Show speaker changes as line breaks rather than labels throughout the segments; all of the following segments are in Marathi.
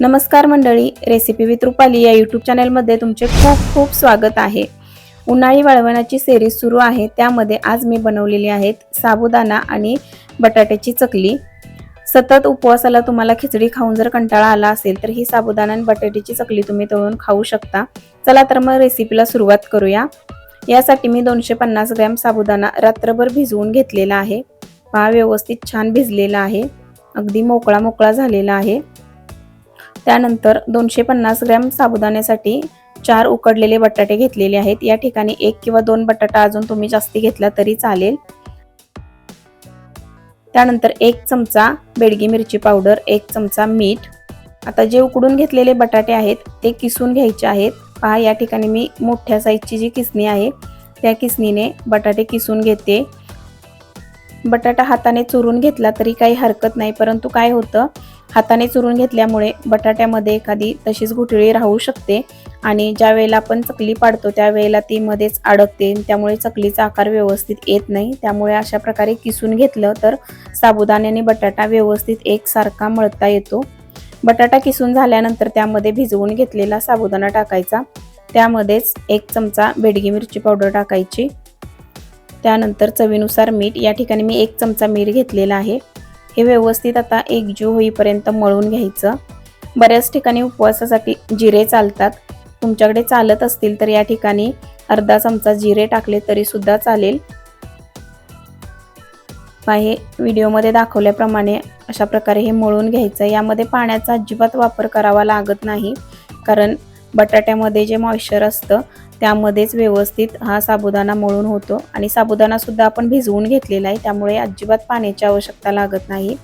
नमस्कार मंडळी रेसिपी विथ रुपाली या यूट्यूब चॅनलमध्ये तुमचे खूप खूप स्वागत आहे. उन्हाळी वाळवणाची सेरीज सुरू आहे त्यामध्ये आज मी बनवलेली आहेत साबुदाणा आणि बटाट्याची चकली. सतत उपवासाला तुम्हाला खिचडी खाऊन जर कंटाळा आला असेल तर ही साबुदाणा आणि बटाट्याची चकली तुम्ही तळून खाऊ शकता. चला तर मग रेसिपीला सुरुवात करूया. यासाठी मी दोनशे पन्नास ग्रॅम साबुदाणा रात्रभर भिजवून घेतलेला आहे. पहा व्यवस्थित छान भिजलेला आहे. अगदी मोकळा मोकळा झालेला आहे. त्यानंतर दोनशे पन्नास ग्रॅम साबुदाण्यासाठी चार उकडलेले बटाटे घेतलेले आहेत. या ठिकाणी एक किंवा दोन बटाटा अजून तुम्ही जास्ती घेतला तरी चालेल. त्यानंतर एक चमचा बेडगी मिरची पावडर एक चमचा मीठ. आता जे उकडून घेतलेले बटाटे आहेत ते किसून घ्यायचे आहेत. पहा या ठिकाणी मी मोठ्या साईजची जी किसणी आहे त्या किसणीने बटाटे किसून घेते. बटाटा हाताने चुरून घेतला तरी काही हरकत नाही परंतु काय होतं हाताने चुरून घेतल्यामुळे बटाट्यामध्ये एखादी तशीच घुटळी राहू शकते. आणि ज्या वेळेला आपण चकली पाडतो त्यावेळेला ती मध्येच अडकते त्यामुळे चकलीचा आकार व्यवस्थित येत नाही. त्यामुळे अशा प्रकारे किसून घेतलं तर साबुदाण्याने बटाटा व्यवस्थित एकसारखा मळता येतो. बटाटा किसून झाल्यानंतर त्यामध्ये भिजवून घेतलेला साबुदाणा टाकायचा. त्यामध्येच एक चमचा बेडगी मिरची पावडर टाकायची. त्यानंतर चवीनुसार मीठ. या ठिकाणी मी एक चमचा मीठ घेतलेला आहे. हे व्यवस्थित आता एकजीव होईपर्यंत मळून घ्यायचं. बऱ्याच ठिकाणी उपवासासाठी जिरे चालतात. तुमच्याकडे चालत असतील तर या ठिकाणी अर्धा चमचा जिरे टाकले तरी सुद्धा चालेल. हे व्हिडिओमध्ये दाखवल्याप्रमाणे अशा प्रकारे हे मळून घ्यायचं. यामध्ये पाण्याचा अजिबात वापर करावा लागत नाही. कारण बटाट्यामध्ये जे मॉइश्चर असतं त्यामध्येच व्यवस्थित हा साबुदाणा मळून होतो आणि साबुदाणासुद्धा आपण भिजवून घेतलेला आहे त्यामुळे अजिबात पाण्याची आवश्यकता लागत नाही.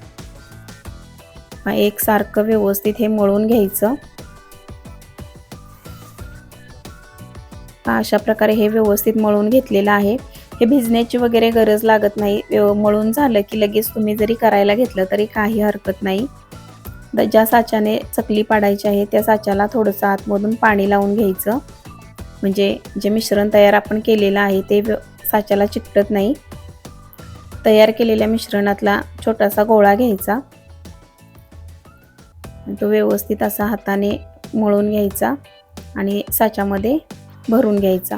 एकसारखं व्यवस्थित हे मळून घ्यायचं. अशा प्रकारे हे व्यवस्थित मळून घेतलेलं आहे. हे भिजण्याची वगैरे गरज लागत नाही. मळून झालं की लगेच तुम्ही जरी करायला घेतलं तरी काही हरकत नाही. ज्या साच्याने चकली पाडायची आहे त्या साच्याला थोडंसं आतमधून पाणी लावून घ्यायचं. म्हणजे जे मिश्रण तयार आपण केलेलं आहे ते साच्याला चिकटत नाही. तयार केलेल्या मिश्रणातला छोटासा गोळा घ्यायचा. तो व्यवस्थित असा हाताने मळून घ्यायचा आणि साच्यामध्ये भरून घ्यायचा.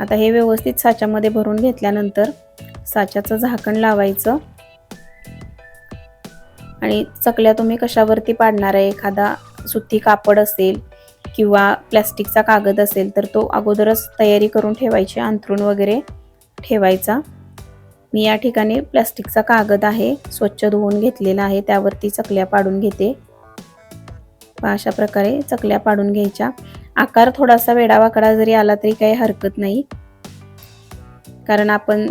आता हे व्यवस्थित साच्यामध्ये भरून घेतल्यानंतर साच्याचं झाकण लावायचं. आणि चकल्या तुम्ही कशावरती पाडणार आहे? एखादा सुती कापड असेल किंवा प्लॅस्टिकचा कागद असेल तर तो अगोदरच तयारी करून ठेवायची अंथरूण वगैरे ठेवायचा. मी या ठिकाणी प्लॅस्टिकचा कागद आहे स्वच्छ धुवून घेतलेला आहे त्यावरती चकल्या पाडून घेते. अशा प्रकारे चकल्या पाडून घ्यायच्या. आकार थोडासा वेडावाकडा जरी आला तरी काही हरकत नाही. कारण आपण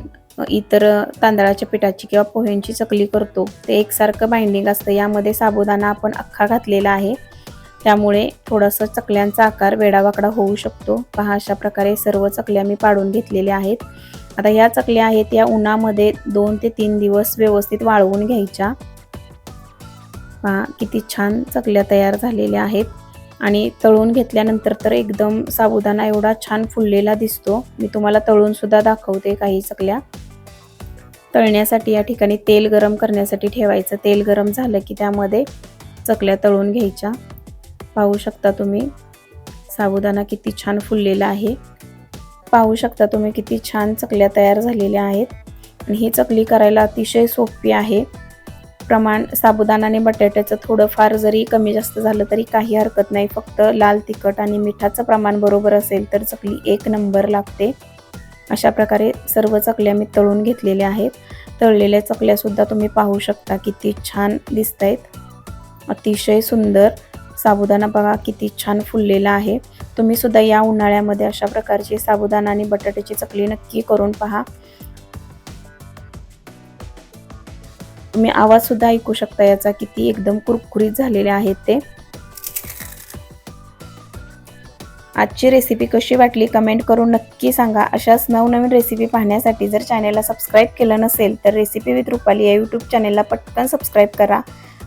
इतर तांदळाच्या पिठाची किंवा पोह्यांची चकली करतो ते एकसारखं बाइंडिंग असतं. यामध्ये साबुदाणा आपण अख्खा घातलेला आहे. त्यामुळे थोडासा चकल्यांचा आकार वेडावाकडा होऊ शकतो. पहा अशा प्रकारे सर्व चकल्या मी पाडून घेतलेल्या आहेत. आता ह्या चकल्या आहेत या उन्हामध्ये दोन ते तीन दिवस व्यवस्थित वाळवून घ्यायच्या. पहा किती छान चकल्या तयार झालेल्या आहेत. आणि तळून घेतल्यानंतर तर एकदम साबुदाणा एवढा छान फुललेला दिसतो. मी तुम्हाला तळून सुद्धा दाखवते काही चकल्या. तळण्यासाठी या ठिकाणी तेल गरम करण्यासाठी ठेवायचं. तेल गरम झालं की त्यामध्ये चकल्या तळून घ्यायच्या. पाहू शकता तुम्ही. साबुदाणा किती छान फुललेला आहे. पाहू शकता तुम्ही किती छान चकल्या तयार झालेल्या आहेत. आणि ही चकली करायला अतिशय सोपी आहे. प्रमाण साबुदाना आणि बटाट्याचं थोडंफार जरी कमी जास्त झालं तरी काही हरकत नाही. फक्त लाल तिखट आणि मिठाचं प्रमाण बरोबर असेल तर चकली एक नंबर लागते. अशा प्रकारे सर्व चकल्या मी तळून घेतलेल्या आहेत. तळलेल्या चकल्यासुद्धा तुम्ही पाहू शकता किती छान दिसत आहेत अतिशय सुंदर साबुदाणा बघा किती छान फुललेला आहे. तुम्ही सुद्धा या उन्हाळ्यामध्ये अशा प्रकारची साबुदाणा आणि बटाट्याची चकली नक्की करून पहा. तुम्ही आवाज सुद्धा ऐकू शकता याचा किती एकदम कुरकुरीत झालेले आहेत ते. आजची रेसिपी कशी वाटली कमेंट करून नक्की सांगा. अशाच नवनवीन रेसिपी पाहण्यासाठी जर चॅनेलला सबस्क्राईब केलं नसेल तर रेसिपी विथ रुपाली या यूट्यूब चॅनेलला पटकन सबस्क्राईब करा.